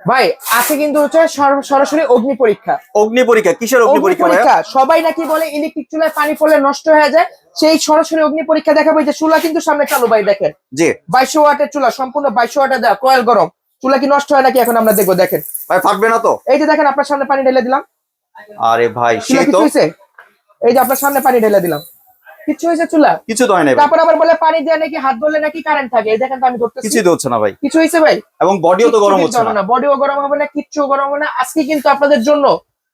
ভাই আছে কিন্তু হচ্ছে সরাসরি অগ্নি পরীক্ষা। অগ্নি পরীক্ষা কিসের অগ্নি পরীক্ষা সবাই নাকি বলে ইলেকট্রিক চুলায় পানি পড়লে নষ্ট হয়ে যায় সেই সরাসরি অগ্নি পরীক্ষা দেখাবো। যে চুলা কিন্তু সামনে চালু ভাই দেখেন। জি। বাইশশো ওয়াটের চুলা সম্পূর্ণ বাইশশো ওয়াটের দেওয়া কয়েল গরম। চুলা কি নষ্ট হয় নাকি এখন আমরা দেখব দেখেন। ভাই ফাটবে না তো? এই যে দেখেন আপনার সামনে পানি ঢেলে দিলাম। আরে ভাই এই যে আপনার সামনে পানি ঢেলে দিলাম। কিছু হয়েছে চুলা কিছু তো হয় নাই তারপর আবার বলে পানি দেওয়া নাকি হাত ধরলে নাকি কারেন্ট থাকে। দেখেন তো আমি ধরতেছি। কিছুই তো হচ্ছে না ভাই। কিছু হয়েছে ভাই? এবং বডিও তো গরম হচ্ছে না। বডিও গরম হবে না কিচ্ছু গরম হবে না। আজকে কিন্তু আপনাদের জন্য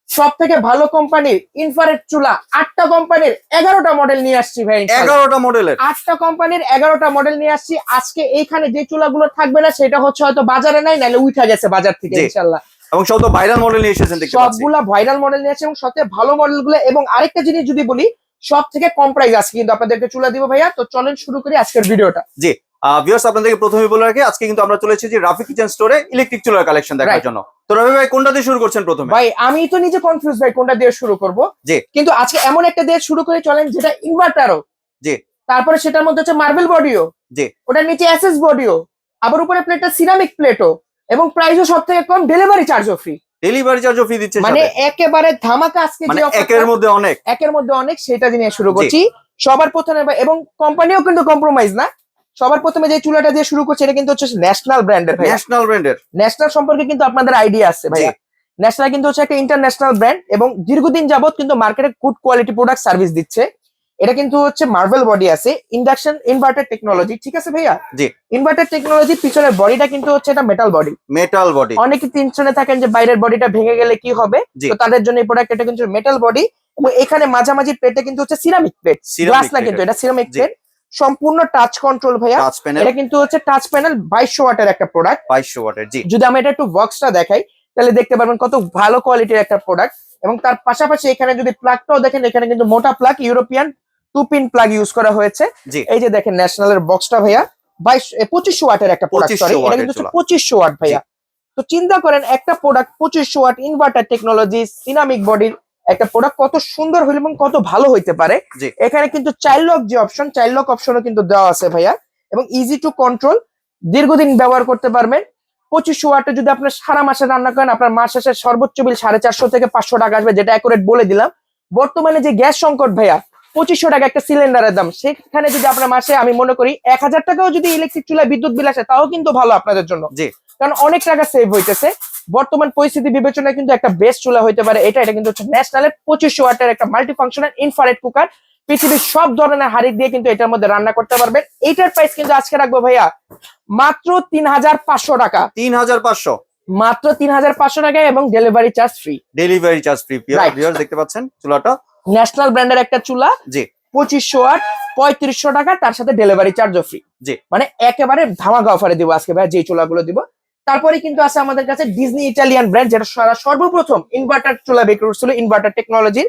সব থেকে ভালো কোম্পানির ইনফারেট চুলা। আটটা কোম্পানির এগারোটা মডেল নিয়ে আসছি ভাই এগারোটা মডেলের আটটা কোম্পানির এগারোটা মডেল নিয়ে আসছি। আজকে এইখানে যে চুলাগুলো থাকবে না সেটা হচ্ছে হয়তো বাজারে নাই নাহলে উঠা গেছে বাজার থেকে। ইনশাল্লাহ এবং সব তো ভাইরাল মডেল নিয়ে এসেছেন সবগুলা ভাইরাল মডেল নিয়ে আসছে এবং সবচেয়ে ভালো মডেলগুলো এবং আরেকটা জিনিস যদি বলি সব থেকে কম প্রাইস আজকে কিন্তু আপনাদেরকে চুলা দিব ভাইয়া। তো চলেন শুরু করি আজকের ভিডিওটা। জি ভিউয়ার্স আপনাদেরকে প্রথমে বলে রাখি আজকে কিন্তু আমরা চলেছি যে রাফি কিচেন স্টোরে ইলেকট্রিক চুলার কালেকশন দেখার জন্য। তো রবি ভাই কোনটা দিয়ে শুরু করছেন প্রথমে? ভাই আমি তো নিজে কনফিউজ ভাই কোনটা দিয়ে শুরু করব। জি। কিন্তু আজকে এমন একটা দিয়ে শুরু করে চলেন যেটা ইনভার্টারও জি। তারপরে সেটার মধ্যে হচ্ছে মার্বেল বডিও জি। ওটার নিচে এসএস বডিও আবার উপরে প্লেটটা সিরামিক প্লেটও এবং প্রাইসও সব থেকে কম ডেলিভারি চার্জও ফ্রি ডেলিভারি চার্জও ফ্রি দিচ্ছে মানে একেবারে ধামাকা আজকে মানে যে একের মধ্যে অনেক। একের মধ্যে অনেক সেটা দিয়ে শুরু করছি। সবার প্রথমে এবং কোম্পানিও কিন্তু কম্প্রোমাইজ না। সবার প্রথমে যে চুলাটা দিয়ে শুরু করছে এটা কিন্তু হচ্ছে ন্যাশনাল ব্র্যান্ডের ভাই ন্যাশনাল ব্র্যান্ডের ন্যাশনাল সম্পর্কে কিন্তু আপনাদের আইডিয়া আছে ভাইয়া। ন্যাশনাল কিন্তু হচ্ছে একটা ইন্টারন্যাশনাল ব্র্যান্ড এবং দীর্ঘদিন যাবত কিন্তু মার্কেটে গুড কোয়ালিটি প্রোডাক্ট সার্ভিস দিচ্ছে। এটা কিন্তু হচ্ছে মার্বেল বডি আছে। ইন্ডাকশন ইনভার্টার টেকনোলজি ঠিক আছে ভাইয়া? জি। ইনভার্টার টেকনোলজি পিছনের বডিটা কিন্তু হচ্ছে এটা মেটাল বডি মেটাল বডি অনেকে টেনশনে থাকেন যে বাইরের বডিটা ভেঙে গেলে কি হবে? তো তাদের জন্য এই প্রোডাক্ট এটা কিন্তু মেটাল বডি এবং এখানে মাঝামাঝি প্লেটটা কিন্তু হচ্ছে সিরামিক প্লেট গ্লাস না কিন্তু এটা সিরামিক। প্লেট সম্পূর্ণ টাচ কন্ট্রোল ভাইয়া। এটা কিন্তু হচ্ছে টাচ প্যানেল বাইশশো ওয়াটের একটা প্রোডাক্ট বাইশশো ওয়াটের জি। যদি আমি এটা একটু বক্সটা দেখাই তাহলে দেখতে পারবেন কত ভালো কোয়ালিটির একটা প্রোডাক্ট এবং তার পাশাপাশি এখানে যদি প্লাগটাও দেখেন এখানে কিন্তু মোটা plug European two pin plug use করা হয়েছে। এই যে দেখেন ন্যাশনাল এর বক্সটা ভাইয়া। বাইশ পঁচিশশো ওয়াটের একটা প্রোডাক্ট 2500 সরি এটা কিন্তু পঁচিশশো ওয়াট ভাইয়া। তো চিন্তা করেন একটা প্রোডাক্ট পঁচিশশো ওয়াট ইনভার্টার টেকনোলজি সিনামিক বডির একটা প্রোডাক্ট কত সুন্দর হইলে এবং কত ভালো হইতে পারে। এখানে কিন্তু চাইল্ড লক যে অপশন চাইল্ড লক অপশনও কিন্তু দেওয়া আছে ভাইয়া। এবং ইজি টু কন্ট্রোল দীর্ঘদিন ব্যবহার করতে পারবেন। পঁচিশশো ওয়াটে যদি আপনার সারা মাসে রান্না করেন আপনার মাস শেষে সর্বোচ্চ বিল সাড়ে চারশো থেকে পাঁচশো টাকা আসবে যেটা অ্যাকুরেট বলে দিলাম। বর্তমানে যে গ্যাস সংকট ভাইয়া পঁচিশশো টাকা একটা সিলিন্ডারের দাম। সেখানে যদি আপনার মাসে আমি মনে করি এক হাজার টাকাও যদি ইলেকট্রিক চুলায় বিদ্যুৎ বিল আসে তাও কিন্তু ভালো আপনাদের জন্য। জি। কারণ অনেক টাকা সেভ হইতেছে। বর্তমান পরিস্থিতি বিবেচনায় কিন্তু একটা বেস্ট চুলা হইতে পারে। এটা এটা কিন্তু হচ্ছে ন্যাশনালের পঁচিশশো ওয়াটের একটা মাল্টি ফাংশনাল ইনফারেট কুকার পৃথিবীর সব ধরনের হাড়ি দিয়ে কিন্তু এটার মধ্যে রান্না করতে পারবেন। এইটার প্রাইস কিন্তু আজকে রাখব ভাইয়া মাত্র তিন হাজার পাঁচশো টাকা। তিন হাজার পাঁচশো। মাত্র তিন হাজার পাঁচশো টাকা এবং delivery charge free delivery charge free দেখতে পাচ্ছেন চুলাটা? ন্যাশনাল ব্র্যান্ডের একটা চুলা জি। পঁচিশশো আট পঁয়ত্রিশশো টাকা তার সাথে ডেলিভারি চার্জও ফ্রি জি। মানে একেবারে ধামাকা অফারে দিব আজকে ভাই যে চুলাগুলো দিব। তারপরে কিন্তু আছে আমাদের কাছে ডিজনি ইটালিয়ান ব্র্যান্ড যেটা সারা সর্বপ্রথম ইনভার্টার চুলা বিক্রি করছিল ইনভার্টার টেকনোলজির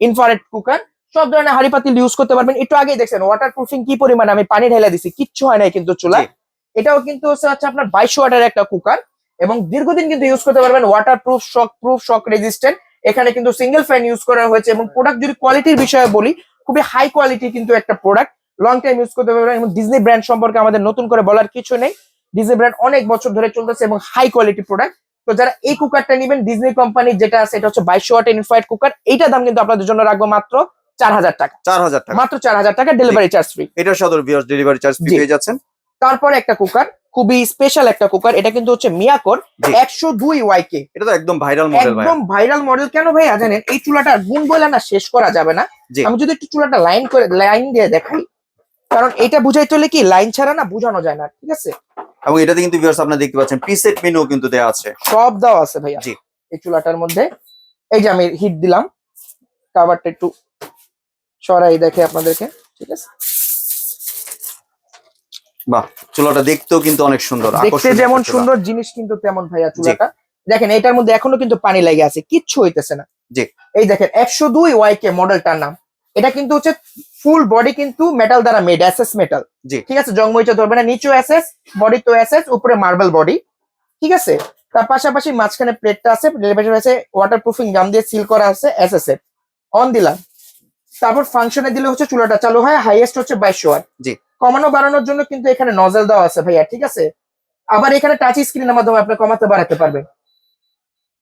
ইনফারেট কুকার সব ধরনের হাড়ি পাতিল ইউজ করতে পারবেন। একটু আগেই দেখছেন ওয়াটার প্রুফিং কি পরিমাণে? আমি পানি ঢেলে দিছি কিচ্ছু হয় নাই কিন্তু চুলা। এটাও কিন্তু হচ্ছে আপনার বাইশ ওয়াটের একটা কুকার এবং দীর্ঘদিন কিন্তু ইউজ করতে পারবেন waterproof shockproof shock resistant এখানে কিন্তু সিঙ্গেল ফ্যান ইউজ করা হয়েছে এবং প্রোডাক্ট যদি কোয়ালিটির বিষয়ে বলি খুবই হাই কোয়ালিটি কিন্তু একটা প্রোডাক্ট লং টাইম ইউজ করতে পারবেন এবং ডিজনি ব্র্যান্ড সম্পর্কে আমাদের নতুন করে বলার কিছু নেই। ডিজনি ব্র্যান্ড অনেক বছর ধরে চলতেছে এবং হাই কোয়ালিটি প্রোডাক্ট তো যারা এই কুকারটা নেবেন ডিজনি কোম্পানি যেটা আছে এটা হচ্ছে বাইশশো ওয়াট ইনফাইট কুকার এইটা দাম কিন্তু আপনাদের জন্য রাখব মাত্র চার হাজার টাকা। চার হাজার টাকা। মাত্র চার হাজার টাকা ডেলিভারি চার্জ ফ্রি এটার সদর ডেলিভারি চার্জ ফ্রি। পেয়ে যাচ্ছেন। তারপরে একটা কুকার খুবই স্পেশাল একটা কুকার এটা কিন্তু হচ্ছে মিয়াকোর। একশো দুই ওয়াইকে এটা তো একদম ভাইরাল মডেল একদম ভাইরাল মডেল কেন ভাইয়া জানেন এই চুলাটার গুণ বলে না শেষ করা যাবে না। আমি যদি একটু চুলাটা লাইন করে লাইন দিয়ে দেখাই কারণ এটা বুঝাই চলে কি লাইন ছাড়া না বোঝানো যায় না ঠিক আছে? এবং এটাতে কিন্তু ভিউয়ার্স আপনারা দেখতে পাচ্ছেন প্রিসেট মেনু কিন্তু দেওয়া আছে। সব দাও আছে ভাইয়া। জি। এই চুলাটার মধ্যে এই যে আমি হিট দিলাম কাভারটা একটু সরাই দেখে আপনাদেরকে ঠিক আছে? বাহ চুলাটা দেখতেও কিন্তু অনেক সুন্দর দেখতে যেমন। সুন্দর জিনিস কিন্তু তেমন ভাইয়া চুলাটা। দেখেন এটার মধ্যে এখনও কিন্তু পানি লেগে আছে কিচ্ছু হইতেছে না। জি। এই দেখেন একশো দুই ওয়াইকে মডেলটার নাম। এটা কিন্তু হচ্ছে ফুল বডি কিন্তু মেটাল দ্বারা মেড এসএস মেটাল জি। ঠিক আছে জংমইচা ধরবে না নিচেও এসএস বডি তো এসএস উপরে মার্বেল বডি ঠিক আছে? তার পাশাপাশি মাঝখানে প্লেটটা আছে আছে ওয়াটার প্রুফিং গাম দিয়ে সিল করা আছে এর। অন দিলাম। তারপর ফাংশনে দিলে হচ্ছে চুলাটা চালু হয় হাইয়েস্ট হচ্ছে বাইশশো ওয়াট। জি। কমানো বাড়ানোর জন্য কিন্তু এখানে নজেল দেওয়া আছে ভাইয়া ঠিক আছে? আবার এখানে টাচ স্ক্রিনের মাধ্যমে আপনি কমাতে বাড়াতে পারবেন।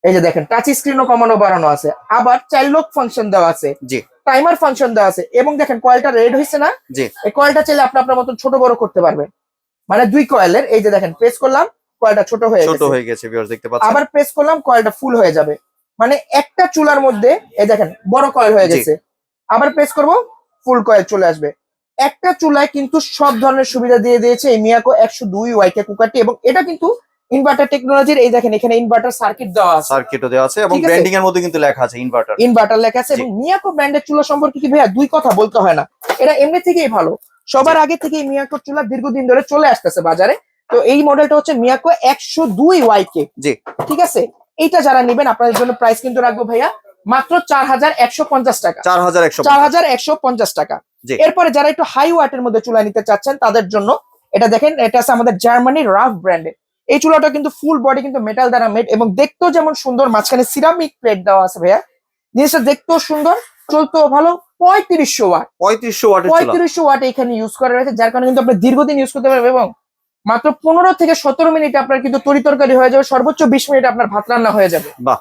এই যে দেখেন টাচ স্ক্রিনও কমানো বাড়ানো আছে। আবার চাইল্ড লক ফাংশন দেওয়া আছে। জি। টাইমার ফাংশন দেওয়া আছে। এবং দেখেন কয়েলটা রেড হয়েছে না? জি। এই কয়েলটা চাইলে আপনি আপনার মতন ছোট বড় করতে পারবেন। মানে দুই কয়েলের এই যে দেখেন প্রেস করলাম কয়েলটা ছোট হয়ে ছোট হয়ে গেছে ভিউয়ার্স দেখতে পাচ্ছেন? আবার প্রেস করলাম কয়েলটা ফুল হয়ে যাবে। মানে একটা চুলার মধ্যে এই দেখেন বড় কয়েল হয়ে গেছে। আবার প্রেস করব ফুল কয়েল চলে আসবে। একটা চুলায় কিন্তু সব ধরনের সুবিধা দিয়ে দিয়েছে এই মিয়াকো একশো দুই ওয়াইকে কুকারটি এবং এটা কিন্তু ইনভার্টার টেকনোলজির এই দেখেন এখানে ইনভার্টার সার্কিট দেওয়া আছে। সার্কিটও দেওয়া আছে এবং ব্র্যান্ডিং এর মধ্যে কিন্তু লেখা আছে ইনভার্টার ইনভার্টার লেখা আছে এবং মিয়াকো ব্র্যান্ডের চুলা সম্পর্কে কি ভাইয়া? দুই কথা বলতে হয় না। এটা এমনি থেকেই ভালো। সবার আগে থেকে মিয়াকো চুলা দীর্ঘদিন ধরে চলে আসতেছে বাজারে। তো এই মডেলটা হচ্ছে মিয়াকো একশো দুই ওয়াইকে জি। ঠিক আছে? এইটা যারা নেবেন আপনাদের জন্য প্রাইস কিন্তু রাখব ভাইয়া। মাত্র চার হাজার একশো পঞ্চাশ টাকা। চার হাজার একশো চার হাজার একশো পঞ্চাশ টাকা। এরপরে যারা একটু হাই ওয়াটের মধ্যে চুলা নিতে চাচ্ছেন তাদের জন্য এটা দেখেন এটা আছে আমাদের জার্মানির রাফ ব্র্যান্ডের এই চুলাটা কিন্তু ফুল বডি কিন্তু মেটাল দ্বারা মেড এবং দেখতেও যেমন সুন্দর মাঝখানে সিরামিক প্লেট দেওয়া আছে ভাইয়া। জিনিসটা দেখতেও সুন্দর চলতেও ভালো পঁয়ত্রিশশো ওয়াট পঁয়ত্রিশশো ওয়াটের চুলা। পঁয়ত্রিশশো ওয়াট এখানে ইউজ করা রয়েছে যার কারণে কিন্তু আপনি দীর্ঘদিন ইউজ করতে পারবেন এবং মাত্র পনেরো থেকে সতেরো মিনিট আপনার কিন্তু তরি তরকারি হয়ে যাবে সর্বোচ্চ বিশ মিনিট আপনার ভাত রান্না হয়ে যাবে। বাহ।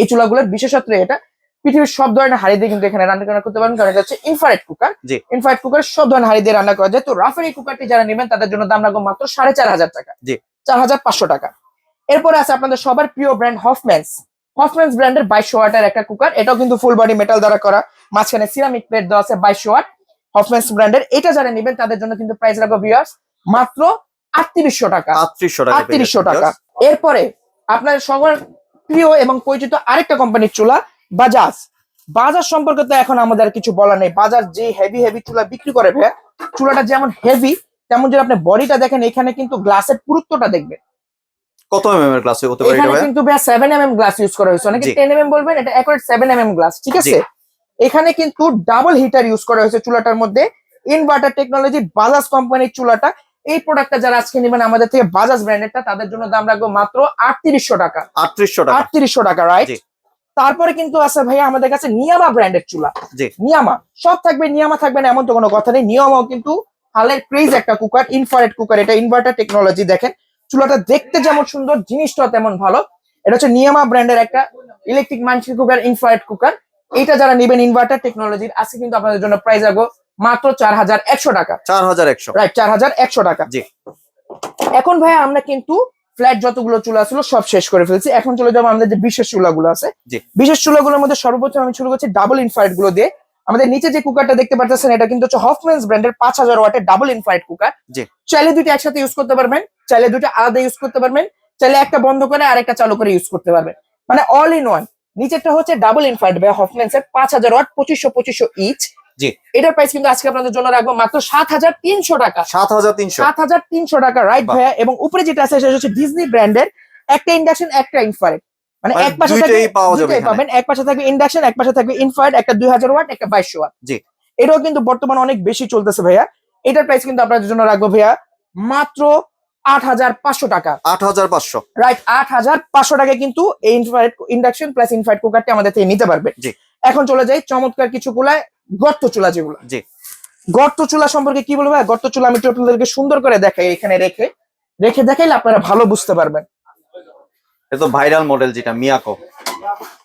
এই চুলাগুলোর বিশেষত্ব এটা পৃথিবীর সব ধরনের হাড়ি দিয়ে কিন্তু এখানে রান্না করতে পারেন কারণ এটা হচ্ছে ইনফ্রারেড কুকার জি। ইনফ্রারেড কুকার সব ধরনের হাড়ি দিয়ে রান্না করা যায়। তো রাফের এই কুকারটি যারা নেবেন তাদের জন্য দাম রাখব মাত্র সাড়ে চার হাজার টাকা। জি। চার হাজার পাঁচশো টাকা। এরপরে আছে আপনাদের সবার প্রিয় ব্র্যান্ড হফম্যান্স হফম্যান্স ব্র্যান্ডের বাইশশো ওয়াটের একটা কুকার এটাও কিন্তু ফুল বডি মেটাল দ্বারা করা। মাঝখানে সিরামিক প্লেট দেওয়া আছে বাইশশো ওয়াট। হফম্যান্স ব্র্যান্ডের এটা যারা নেবেন তাদের জন্য কিন্তু প্রাইস রাখব ভিউয়ার্স মাত্র আটত্রিশশো টাকা। আটত্রিশশো টাকা আটত্রিশশো টাকা। এরপরে আপনার সবার প্রিয় এবং পরিচিত আরেকটা কোম্পানির চুলা বাজাজ। বাজার সম্পর্কে তো এখন আমাদের কিছু বলা নেই। বাজার যে হেভি হেভি চুলা বিক্রি করে ভাইয়া চুলাটা যেমন হেভি তেমন যদি আপনি বডিটা দেখেন এখানে কিন্তু গ্লাসের পুরুত্বটা দেখবেন। কত এম এর ক্লাসে হতে পারে এটা? কিন্তু ভাইয়া seven M M glass use করা হয়েছে। অনেকে জি। টেন এম এম বলবেন এটা accurate seven M M glass ঠিক আছে? এখানে কিন্তু ডাবল হিটার ইউজ করা হয়েছে চুলাটার মধ্যে। ইনভার্টার টেকনোলজি বাজাজ কোম্পানির চুলাটা। এই প্রোডাক্টটা যারা আজকে নেবেন আমাদের থেকে বাজাজ ব্র্যান্ডেরটা তাদের জন্য দাম রাখব মাত্র আটত্রিশশো টাকা। আটত্রিশশো টাকা। আটত্রিশশো টাকা রাইট। তারপরে কিন্তু আছে ভাইয়া আমাদের কাছে নিয়ামা ব্র্যান্ডের চুলা। নিয়ামা সব থাকবে নিয়ামা থাকবে না এমন তো কোনো কথা নেই। নিয়ামাও কিন্তু হালের ক্রেজ একটা কুকার ইনফ্রারেড কুকার এটা ইনভার্টার টেকনোলজি দেখেন। চুলাটা দেখতে যেমন সুন্দর জিনিসটা তেমন ভালো। এটা হচ্ছে নিয়ামা ব্র্যান্ডের একটা ইলেকট্রিক মানসিক কুকার ইনফ্রারেড কুকার এইটা যারা নেবেন ইনভার্টার টেকনোলজির আজকে কিন্তু আপনাদের জন্য প্রাইস রাখব মাত্র চার হাজার একশো টাকা। চার হাজার একশো। রাইট চার হাজার একশো টাকা। জি। এখন ভাইয়া আমরা কিন্তু ফ্ল্যাট যতগুলো চুলা ছিল সব শেষ করে ফেলছি। এখন চলে যাব আমাদের যে বিশেষ চুলাগুলো আছে। বিশেষ চুলাগুলোর মধ্যে সর্বোচ্চ আমি শুরু করছি ডাবল ইনফ্রারেডগুলো দিয়ে। আমাদের নিচে যে কুকারটা দেখতে পাচ্ছেন এটা কিন্তু হচ্ছে হফম্যান্স ব্র্যান্ডের পাঁচ হাজার ওয়াটের ডাবল ইনফ্রারেড কুকার চাইলে দুটো একসাথে ইউজ করতে পারবেন চাইলে দুটো আলাদা ইউজ করতে পারবেন চাইলে একটা বন্ধ করে আরেকটা চালু করে ইউজ করতে পারবেন। মানে অল ইন ওয়ান নিচেরটা হচ্ছে ডাবল ইনফ্রারেড ভাই হফম্যান্স এর পাঁচ হাজার ওয়াট পঁচিশশো পঁচিশশো ইচ জি। এটার প্রাইস কিন্তু আজকে আপনাদের জন্য রাখব মাত্র সাত হাজার তিনশো টাকা। সাত হাজার তিনশো। সাত হাজার তিনশো টাকা রাইট ভাইয়া এবং উপরে যেটা আছে সেটা হচ্ছে ডিজনি ব্র্যান্ডের একটা ইন্ডাকশন একটা ইনফ্রারেড মানে মানে এক পাশে থাকবে। পাবেন। এক থাকবে ইন্ডাকশন এক পাশে থাকবে একটা দুই হাজার ওয়াট একটা বাইশশো ওয়াট। জি। এটাও কিন্তু বর্তমানে অনেক বেশি চলতেছে ভাইয়া। এটার প্রাইস কিন্তু আপনাদের জন্য রাখব ভাইয়া মাত্র আট হাজার পাঁচশো টাকা। আট হাজার পাঁচশো। রাইট আট হাজার পাঁচশো টাকায় কিন্তু ইন্ডাকশন প্লাস কুকারটি আমাদের থেকে নিতে পারবে। এখন চলে যাই চমৎকার কিছু চুলায় গর্ত চুলা যেগুলো। জি। গর্ত চুলা সম্পর্কে কি বলব? গর্ত চুলা আমি একটু আপনাদেরকে সুন্দর করে দেখাই এখানে রেখে। রেখে দেখাইলে আপনারা ভালো বুঝতে পারবেন। তো ভাইরাল মডেল যেটা মিয়াকো।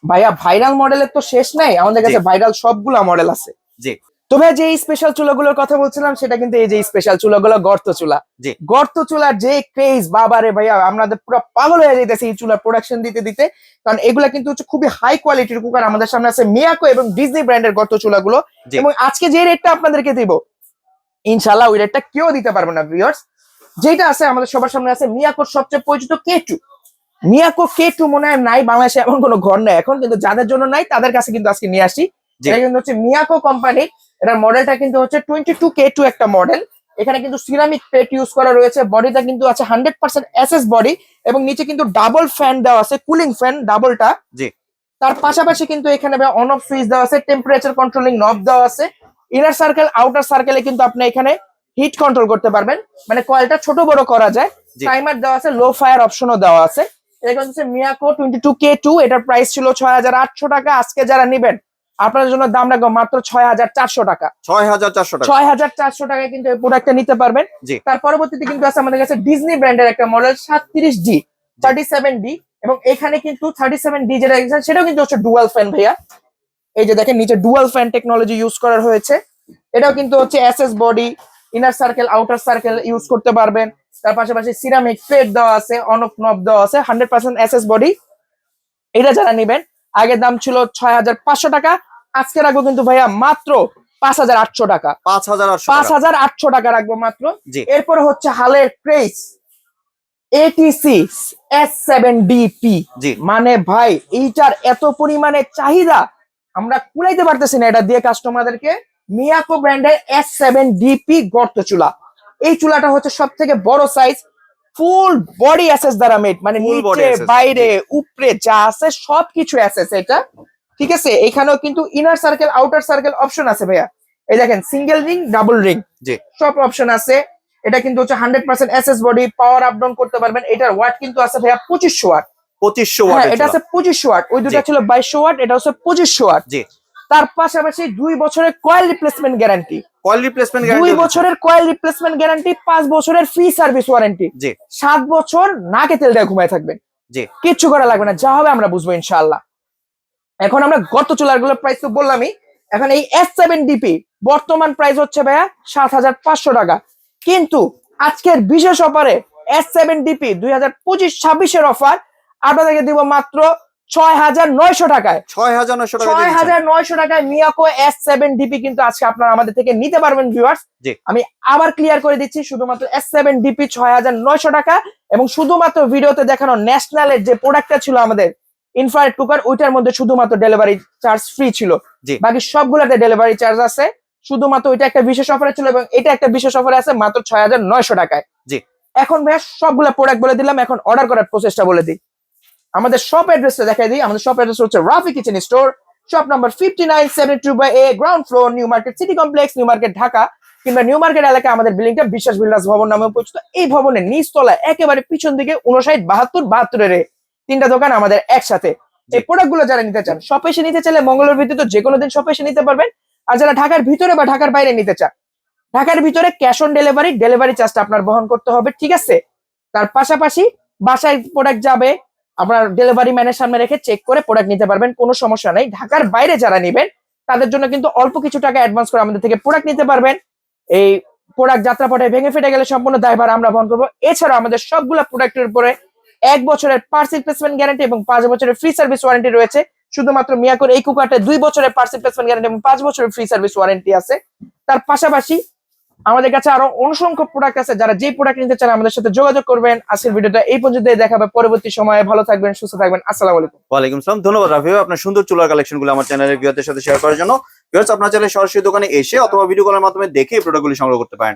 ভাইয়া ভাইরাল মডেলের তো শেষ নাই। আমাদের কাছে ভাইরাল সবগুলা মডেল আছে। জি। তো ভাই যে স্পেশাল চুলাগুলোর কথা বলছিলাম সেটা কিন্তু এই যে স্পেশাল চুলাগুলো গর্ত চুলা। গর্ত চুলার যে ক্রেজ বাবারে ভাইয়া আমাদের পুরো পাগল হয়ে যাইতেছে এই চুলার প্রোডাকশন দিতে দিতে। কারণ এগুলা কিন্তু হচ্ছে খুবই হাই কোয়ালিটির কুকার আমাদের সামনে আছে মিয়াকো এবং ডিজনি ব্র্যান্ডের গর্ত চুলাগুলো। এবং আজকে যে রেটটা আপনাদেরকে দিব ইনশাল্লাহ ওই রেটটা কেউ দিতে পারবে না ভিউয়ার্স যেটা আছে আমাদের সবার সামনে আছে মিয়াকোর সবচেয়ে পরিচিত K two Miyako K two মনে হয় নাই বাংলাদেশে এমন কোনো ঘর নেই এখন কিন্তু যাদের জন্য নাই তাদের কাছে কিন্তু আজকে নিয়ে আসি। এটা কিন্তু হচ্ছে মিয়াকো কোম্পানি এটার মডেলটা কিন্তু হচ্ছে টোয়েন্টি টু কে টু একটা মডেল এখানে কিন্তু সিরামিক প্লেট ইউজ করা রয়েছে। বডিটা কিন্তু আছে হান্ড্রেড পার্সেন্ট এসএস বডি এবং নিচে কিন্তু ডাবল ফ্যান দেওয়া আছে কুলিং ফ্যান ডাবলটা জি। তার পাশাপাশি কিন্তু এখানে অন অফ সুইচ দেওয়া আছে টেম্পারেচার কন্ট্রোলিং নব দেওয়া আছে। ইনার সার্কেল আউটার সার্কেলে কিন্তু আপনি এখানে হিট কন্ট্রোল করতে পারবেন। মানে কয়েলটা ছোট বড় করা যায়। টাইমার দেওয়া আছে লো ফায়ার অপশনও দেওয়া আছে। এটা হচ্ছে Miyako twenty two K two এটার প্রাইস ছিল ছয় হাজার আটশো টাকা। আজকে যারা নিবেন আপনাদের জন্য দাম রাখব মাত্র ছয় হাজার চারশো টাকা। ছয় হাজার চারশো টাকা। ছয় হাজার চারশো টাকায় কিন্তু এই প্রোডাক্টটা নিতে পারবেন। তার পরবর্তীতে কিন্তু আছে আমাদের কাছে ডিজনি ব্র্যান্ডের একটা মডেল সাতত্রিশ ডি থার্টি সেভেন ডি এবং এখানে কিন্তু থার্টি সেভেন ডি যেটা সেটাও কিন্তু হচ্ছে ডুয়াল ফ্যান ভাইয়া। এই যে দেখেন নিচে ডুয়াল ফ্যান টেকনোলজি ইউজ করা হয়েছে। এটাও কিন্তু হচ্ছে S S body inner circle outer circle use করতে পারবেন। তার পাশাপাশি সিরামিক প্লেট দেওয়া আছে অন অফ নব দেওয়া আছে হান্ড্রেড পার্সেন্ট এসএস বডি এটা যারা নিবেন আগের দাম ছিল ছয় হাজার পাঁচশো টাকা আজকে রাখব কিন্তু ভাইয়া মাত্র পাঁচ হাজার আটশো টাকা। পাঁচ হাজার পাঁচ হাজার আটশো টাকা রাখব মাত্র। এরপরে হচ্ছে হালের craze ATC S seven DP মানে ভাই এইটার এত পরিমাণে চাহিদা আমরা কুলাইতে পারতেছি না এটা দিয়ে কাস্টমারদেরকে মিয়াকো ব্র্যান্ডের এস সেভেন ডিপি গর্ত চুলা। এই চুলাটা হচ্ছে সব থেকে বড় সাইজ ফুল বডি অ্যাসেস দ্বারা মেড মানে নিচে বাইরে উপরে যা আছে সবকিছু অ্যাসেস এটা। ঠিক আছে? এখানেও কিন্তু inner circle outer circle option আছে ভাইয়া। এই দেখেন সিঙ্গেল রিং ডাবল রিং। সব অপশন আছে। এটা কিন্তু হচ্ছে hundred percent SS body power up down করতে পারবেন। এটার ওয়াট কিন্তু আছে ভাইয়া পঁচিশশো ওয়াট পঁচিশশো হ্যাঁ ওয়াটের এটা আছে পঁচিশশো ওয়াট ওই দুটা ছিল বাইশশো ওয়াট এটা হচ্ছে পঁচিশশো ওয়াট জি। তার পাশাপাশি দুই বছরের coil replacement guarantee coil replacement দুই বছরের কয়েল রিপ্লেসমেন্ট গ্যারান্টি পাঁচ বছরের ফ্রি সার্ভিস ওয়ারেন্টি সাত বছর নাকে তেল দিয়ে ঘুমায় থাকবেন। জি। কিচ্ছু করা লাগবে না। যা হবে আমরা বুঝব ইনশাআল্লাহ। এখন আমরা গত চুলারগুলোর প্রাইস তো বললামই। এখন এই এস সেভেন ডিপি বর্তমান প্রাইস হচ্ছে ভাইয়া সাত হাজার পাঁচশো টাকা। কিন্তু আজকের বিশেষ অফারে এস সেভেন ডিপি দুই হাজার পঁচিশ ছাব্বিশের অফার আপনাদেরকে দিব মাত্র ছয় হাজার নয়শো টাকায়। ছয় হাজার টাকা ছয় হাজার নয়শো টাকায় মিয়াকো এস সেভেন ডিপি কিন্তু আজকে আপনারা আমাদের থেকে নিতে পারবেন ভিউয়ার্স। আমি আবার ক্লিয়ার করে দিচ্ছি শুধুমাত্র এস সেভেন ডিপি ছয় হাজার নয়শো টাকা এবং শুধুমাত্র ভিডিওতে দেখানো ন্যাশনালের যে প্রোডাক্টটা ছিল আমাদের ইনফ্রারেড কুকার ওইটার মধ্যে শুধুমাত্র ডেলিভারি চার্জ ফ্রি ছিল। বাকি সবগুলোতে ডেলিভারি চার্জ আছে। শুধুমাত্র ওইটা একটা বিশেষ অফারে ছিল এবং এটা একটা বিশেষ অফারে আছে মাত্র ছয় হাজার নয়শো টাকায়। জি। এখন ভাইয়া সবগুলা প্রোডাক্ট বলে দিলাম এখন অর্ডার করার প্রসেসটা বলে দিই। আমাদের শপ অ্যাড্রেসটা দেখাই দিই। আমাদের শপ অ্যাড্রেস হচ্ছে Rafi kitchen store shop number fifty nine seven two by A ground floor new market city complex new market Dhaka কিংবা নিউ মার্কেট এলাকায় আমাদের বিল্ডিংটা বিশ্বাস বিল্ডার্স ভবন নামে পরিচিত। এই ভবনের নিচতলায় একেবারে পিছন দিকে উনষাট বাহাত্তর বাহাত্তরের তিনটা দোকান আমাদের একসাথে। এই প্রোডাক্টগুলো যারা নিতে চান শপে এসে নিতে চাইলে মঙ্গলের ভিত্তিতে যে কোনো দিন শপে এসে নিতে পারবেন। আর যারা ঢাকার ভিতরে বা ঢাকার বাইরে নিতে চান ঢাকার ভিতরে ক্যাশ অন ডেলিভারি ডেলিভারি চার্জটা আপনার বহন করতে হবে ঠিক আছে? তার পাশাপাশি বাসায় প্রোডাক্ট যাবে আপনার ডেলিভারি ম্যানের সামনে রেখে চেক করে প্রোডাক্ট নিতে পারবেন কোনো সমস্যা নেই। ঢাকার বাইরে যারা নেবেন তাদের জন্য কিন্তু অল্প কিছু টাকা অ্যাডভান্স করে আমাদের থেকে প্রোডাক্ট নিতে পারবেন। এই প্রোডাক্ট যাত্রাপথে ভেঙে ফেটে গেলে সম্পূর্ণ দায়ভার আমরা বহন করব। এছাড়া আমাদের সবগুলো প্রোডাক্টের উপরে এক বছরের পার্স রিপ্লেসমেন্ট গ্যারান্টি এবং পাঁচ বছরের ফ্রি সার্ভিস ওয়ারেন্টি রয়েছে। শুধুমাত্র মিয়াকোর এই কুকারটা দুই বছরের পার্স রিপ্লেসমেন্ট গ্যারান্টি এবং পাঁচ বছরের ফ্রি সার্ভিস ওয়ারেন্টি আছে। তার পাশাপাশি আমাদের কাছে আরও অসংখ্য প্রোডাক্ট আছে। যারা যে প্রোডাক্ট নিতে চান আমাদের সাথে যোগাযোগ করবেন। আজকের ভিডিওটা এই পর্যন্ত দেখাবে পরবর্তী সময়ে। ভালো থাকবেন, সুস্থ থাকবেন। আসসালামু আলাইকুম। ওয়ালাইকুম সালাম ধন্যবাদ রাফি আপনার সুন্দর চুলার কালেকশনগুলো আমার চ্যানেলের ভিউয়ারদের সাথে শেয়ার করার জন্য। ভিউয়ার্স, আপনার চ্যানেলে সরাসরি দোকানে এসে অথবা ভিডিও কলের মাধ্যমে দেখে এই প্রোডাক্টগুলি সংগ্রহ করতে পারেন।